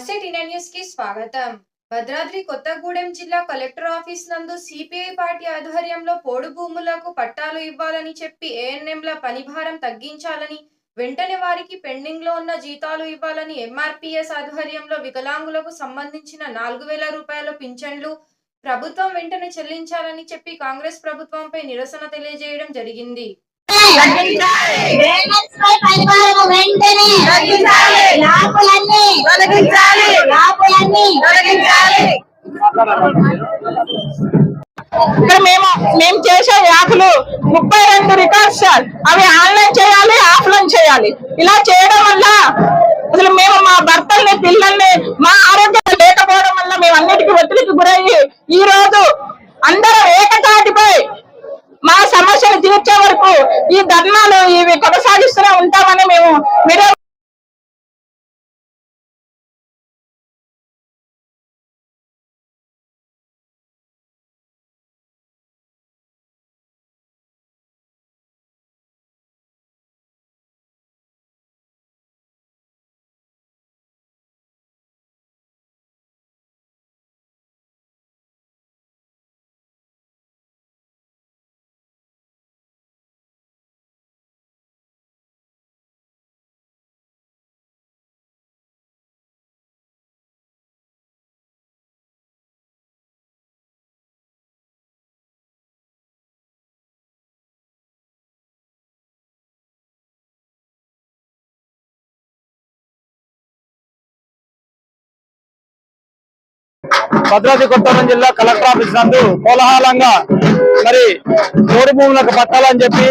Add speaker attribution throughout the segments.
Speaker 1: నమస్తే ఇండియా న్యూస్కి స్వాగతం. భద్రాద్రి కొత్తగూడెం జిల్లా కలెక్టర్ ఆఫీస్ నందు సిపిఐ పార్టీ ఆధ్వర్యంలో పోడు భూములకు పట్టాలు ఇవ్వాలని చెప్పి ఏఎన్ఎంల పనిభారం తగ్గించాలని వెంటనే వారికి పెండింగ్లో ఉన్న జీతాలు ఇవ్వాలని ఎంఆర్పిఎస్ ఆధ్వర్యంలో వికలాంగులకు సంబంధించిన నాలుగు వేల రూపాయల పింఛన్లు ప్రభుత్వం వెంటనే చెల్లించాలని చెప్పి కాంగ్రెస్ ప్రభుత్వంపై నిరసన తెలియజేయడం జరిగింది.
Speaker 2: పరిపాలన వెంటనే
Speaker 3: తగ్గించాలి. తొలగించాలి.
Speaker 2: లాభులన్నీ
Speaker 3: తొలగించాలి.
Speaker 4: ఇక్కడ మేము మేము చేసే యాప్లు ముప్పై రెండు రికార్డ్స్ సార్ అవి ఆన్లైన్ చేయాలి ఆఫ్లైన్ చేయాలి ఇలా చేయడం వల్ల అసలు మేము మా భర్తల్ని పిల్లల్ని కొనసాగిస్తూనే ఉంటామని మేము మీడియా
Speaker 5: భద్రాద్రి కొత్తగూడెం జిల్లా కలెక్టర్ ఆఫీస్ నందు కోలాహలంగా మరి చోరు భూములకు పట్టాలని చెప్పి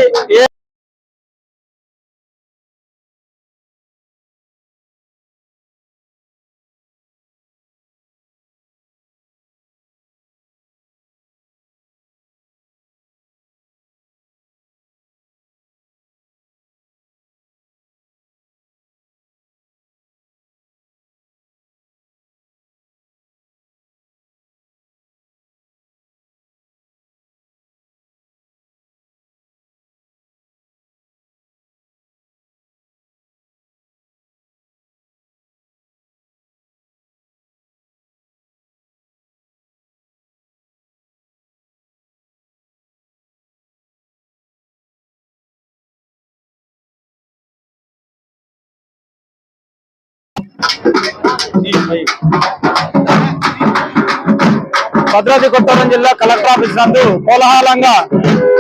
Speaker 5: భద్రాద్రి కొత్తగూడెం జిల్లా కలెక్టర్ ఆఫీస్ నందు కోలాహలంగా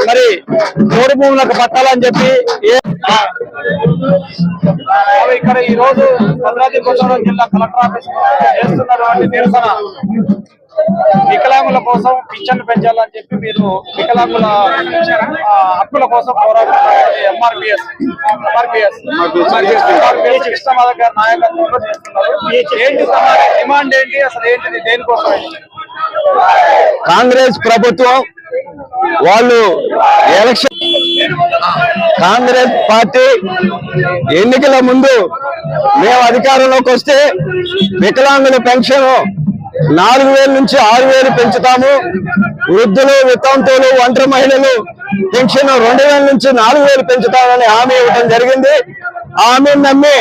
Speaker 5: మరి చోరు భూములకు పట్టాలని చెప్పి ఇక్కడ ఈ రోజు భద్రాద్రి కొత్తగూడెం జిల్లా కలెక్టర్ ఆఫీస్ చేస్తున్నటువంటి నిరసన. వికలాంగుల కోసం పింఛన్లు పెంచాలని చెప్పి మీరు వికలాంగుల హక్కుల కోసం పోరాడుతున్నారు ఎంఆర్పిఎస్ ఎంఆర్పిఎస్ కృష్ణమాధవ్ గారి నాయకత్వంలో చేస్తున్నారు. ఏంటి సమా- డిమాండ్ ఏంటి? అసలు ఏంటిది? దేనికోసం
Speaker 6: కాంగ్రెస్ ప్రభుత్వం వాళ్ళు ఎలక్షన్ కాంగ్రెస్ పార్టీ ఎన్నికల ముందు మేము అధికారంలోకి వస్తే వికలాంగుల పెన్షన్ నాలుగు వేల నుంచి ఆరు వేలు పెంచుతాము. వృద్ధులు వితంతులు ఒంటరి మహిళలు పెన్షన్ రెండు వేల నుంచి నాలుగు వేలు పెంచుతామని హామీ ఇవ్వడం జరిగింది. ఆ హామీని నమ్మి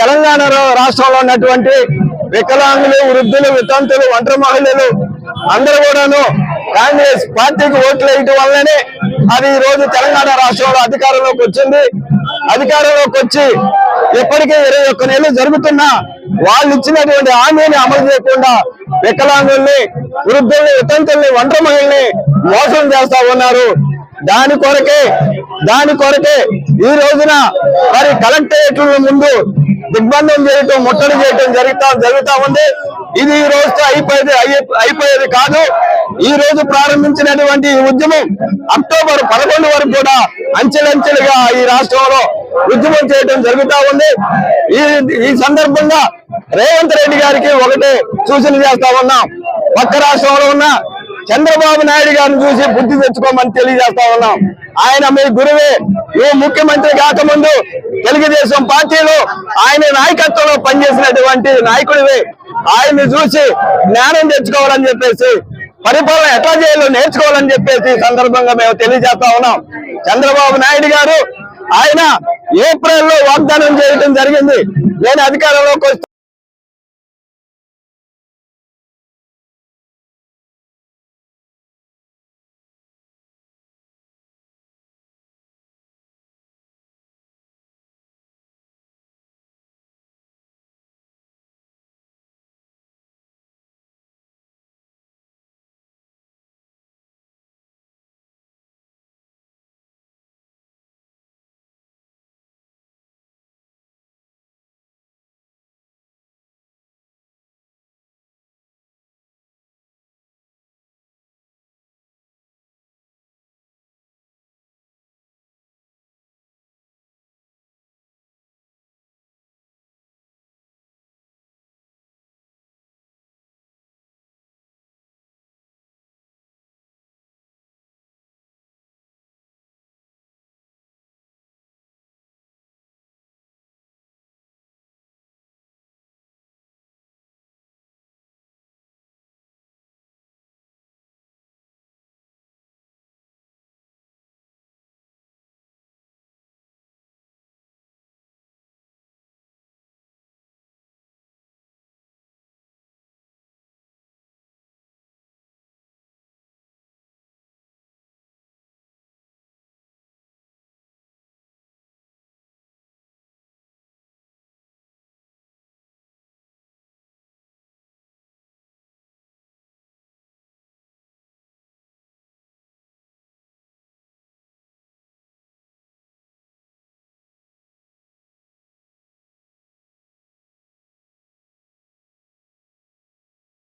Speaker 6: తెలంగాణ రాష్ట్రంలో ఉన్నటువంటి వికలాంగులు వృద్ధులు వితంతులు ఒంటరి మహిళలు అందరూ కూడాను కాంగ్రెస్ పార్టీకి ఓట్లు వేయటం వల్లనే అది ఈ రోజు తెలంగాణ రాష్ట్రంలో అధికారంలోకి వచ్చింది. అధికారంలోకి వచ్చి ఇప్పటికే ఇరవై ఒక్క నెలలు జరుగుతున్నా వాళ్ళు ఇచ్చినటువంటి హామీని అమలు చేయకుండా వికలాంగుల్ని వృద్ధుల్ని వితంతుల్ని వంట మహిళల్ని మోసం చేస్తా ఉన్నారు. దాని కొరకే దాని కొరకే ఈ రోజున మరి కలెక్టరేట్ల ముందు దిగ్బంధం చేయటం ముట్టడి చేయటం జరుగుతా జరుగుతా ఉంది. ఇది ఈ రోజుతో అయిపోయేది అయిపోయేది కాదు. ఈ రోజు ప్రారంభించినటువంటి ఈ ఉద్యమం అక్టోబర్ పదకొండు వరకు కూడా అంచెలంచెలుగా ఈ రాష్ట్రంలో ఉద్యమం చేయడం జరుగుతా ఉంది. ఈ ఈ సందర్భంగా రేవంత్ రెడ్డి గారికి ఒకటే సూచన చేస్తా ఉన్నాం. పక్క రాష్ట్రంలో ఉన్న చంద్రబాబు నాయుడు గారిని చూసి బుద్ధి తెచ్చుకోమని తెలియజేస్తా ఉన్నాం. ఆయన మీ గురువే నువ్వు ముఖ్యమంత్రి కాకముందు తెలుగుదేశం పార్టీలో ఆయన నాయకత్వంలో పనిచేసినటువంటి నాయకుడివే. ఆయన్ని చూసి జ్ఞానం తెచ్చుకోవాలని చెప్పేసి పరిపాలన ఎట్లా చేయాలో నేర్చుకోవాలని చెప్పేసి సందర్భంగా మేము తెలియజేస్తా ఉన్నాం. చంద్రబాబు నాయుడు గారు ఆయన ఏప్రిల్లో వాగ్దానం చేయడం జరిగింది. నేను అధికారంలోకి